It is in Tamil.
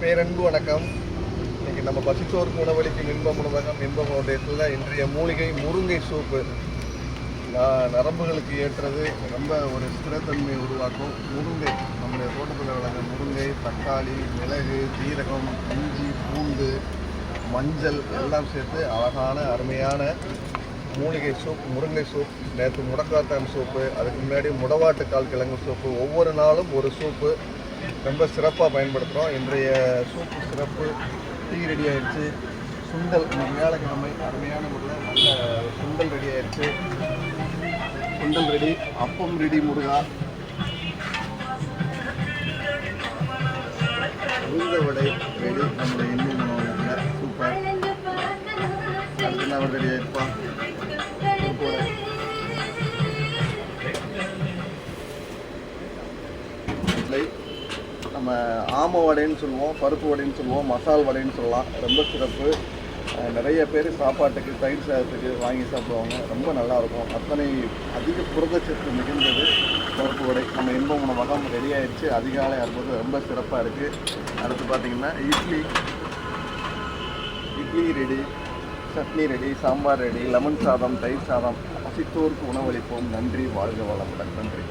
பேரன்பு வணக்கம். இன்னைக்கு நம்ம பசித்தோருக்கு உணவளிக்கும் இன்பம் உணவகம் இன்பம் உணவகத்தில் இன்றைய மூலிகை முருங்கை சூப்பு. ந- நரம்புகளுக்கு ஏற்றது ரொம்ப ஒரு ஸ்திரத்தன்மை உருவாக்கும். முருங்கை நம்முடைய தோட்டத்தில் வளர்ந்த முருங்கை தக்காளி மிளகு ஜீரகம் இஞ்சி பூண்டு மஞ்சள் எல்லாம் சேர்த்து அழகான அருமையான மூலிகை சூப் முருங்கை சூப். நேற்று முடக்காத்தான் சூப்பு அதுக்கு முன்னாடி முடவாட்டுக்கால் கிழங்கு சூப்பு. ஒவ்வொரு நாளும் ஒரு சூப்பு. ரொம்ப சிறப்பாக பயன்படுத்துகிறோம் இன்றைய சூப்பு சிறப்பு டீ ரெடி ஆயிடுச்சு சுண்டல் வியாழக்கிழமை அருமையான முறையில் நல்ல சுண்டல் ரெடி ஆயிடுச்சு சுண்டல் ரெடி அப்பம் ரெடி முருகா. உளுந்த வடை ரெடி நம்முடைய இன்னும் உணவகத்தில் சூப்பர் அடுத்து ரெடி ஆயிருப்பான் இட்லி. நம்ம ஆம வடைன்னு சொல்லுவோம் பருப்பு வடைன்னு சொல்லுவோம் மசால் வடைன்னு சொல்லலாம். ரொம்ப சிறப்பு. நிறைய பேர் சாப்பாட்டுக்கு தயிர் சாதத்துக்கு வாங்கி சாப்பிடுவாங்க. ரொம்ப நல்லாயிருக்கும். அத்தனை அதிக புரதச்சத்து மிகுந்தது பருப்பு வடை. நம்ம இன்பம் உணவகம் ரெடி ஆயிடுச்சு. அதிகாலை அற்புதம் ரொம்ப சிறப்பாக இருக்குது அடுத்து பார்த்தீங்கன்னா idli. Idli ready chutney ready sambar ready lemon சாதம் தயிர் சாதம். பசித்தோருக்கு உணவளிப்போம். நன்றி. வாழ்க வளமுடன். நன்றி.